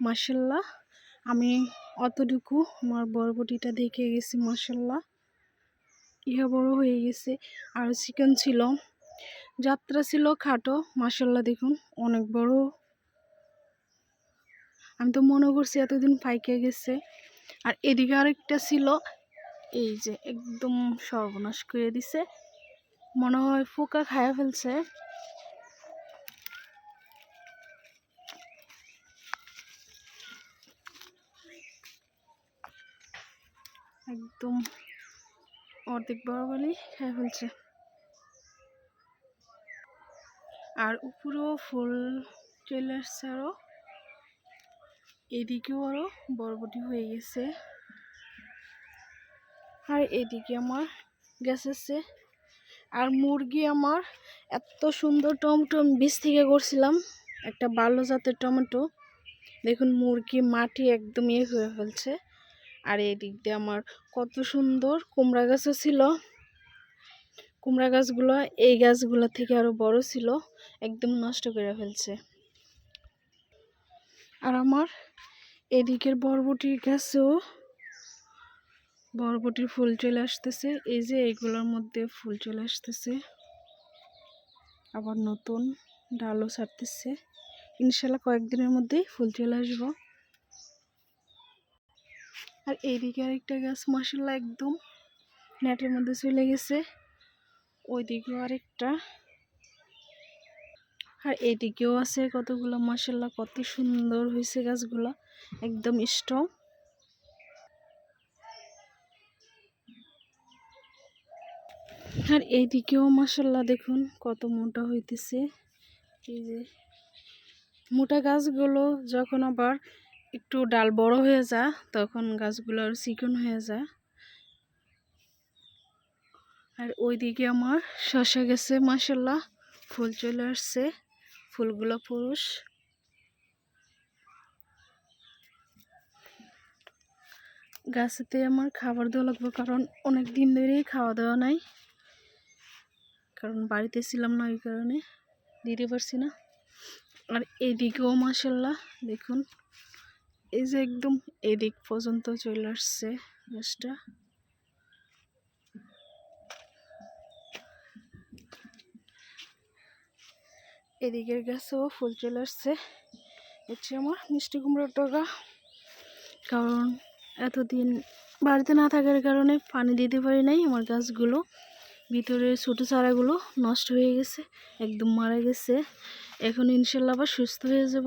মাসাল্লাহ আমি অতটুকু আমার বরবটিটা দেখে গেছি মাসাল্লাহ ইহা বড় হয়ে গেছে। আর চিকেন ছিল। যাত্রা ছিল খাটো মাসাল্লাহ দেখুন, অনেক বড়। আমি তো মনে করছি এতদিন পাইকে গেছে। আর এদিকে আরেকটা ছিল, এই যে একদম সর্বনাশ করে দিছে। মনে হয় পোকা খায়া ফেলছে। একদম অর্ধেক বড় বলেই খেয়ে ফেলছে। আর উপরেও ফুল চলে আসছে আরও এদিকেও আরও বরবটি হয়ে গেছে। আর এদিকে আমার গেছে আর মুরগি আমার এত সুন্দর টমেটো বীজ থেকে করছিলাম, একটা ভালো জাতের টমেটো। দেখুন মুরগি মাটি একদম ইয়ে হয়ে ফেলছে। আর এদিক দিয়ে আমার কত সুন্দর কুমড়া গাছও ছিল। কুমড়া গাছগুলো এই গাছগুলো থেকে আরও বড় ছিল, একদম নষ্ট করে ফেলছে। আর আমার এদিকের বরবটির গাছেও, বরবটির ফুল চলে আসতেছে। এই যে এইগুলোর মধ্যে ফুল চলে আসতেছে। আবার নতুন ডালও ছাড়তেছে। ইনশাল্লাহ কয়েকদিনের মধ্যেই ফুল চলে আসব। আর এইদিকে আরেকটা গাছ মশলা একদম নেটের মধ্যে চলে গেছে। ওইদিকেও আরেকটা। আর এইদিকেও আছে কতগুলো মশলা কত সুন্দর হয়েছে গাছগুলো, একদম স্ট্রং। আর এইদিকেও মশলা দেখুন কত মোটা হইতেছে। এই যে মোটা গাছগুলো যখন আবার একটু ডাল বড় হয়ে যায় তখন গাছগুলো আর চিকন হয়ে যায় আর ওইদিকে আমার শশা গেছে মাসাল্লাহ ফুল চলে আসছে, ফুলগুলো পুরুষ। গাছেতে আমার খাবার দেওয়া লাগবে, কারণ অনেক দিন ধরেই খাওয়া দাওয়া নাই। কারণ বাড়িতে ছিলাম না ওই কারণে, দিতে পারছি না। আর এদিকেও মাসাল্লাহ দেখুন। এই যে একদম এদিক পর্যন্ত চলে আসছে গাছটা এদিকের গাছেও ফুল চলে আসছে। হচ্ছে আমার মিষ্টি কুমড়োর ডগা। কারণ এতদিন বাড়িতে না থাকার কারণে পানি দিতে পারি নাই, আমার গাছগুলো। ভিতরে ছোটো চারাগুলো নষ্ট হয়ে গেছে, একদম মারা গেছে। এখন ইনশাল্লাহ আবার সুস্থ হয়ে যাব।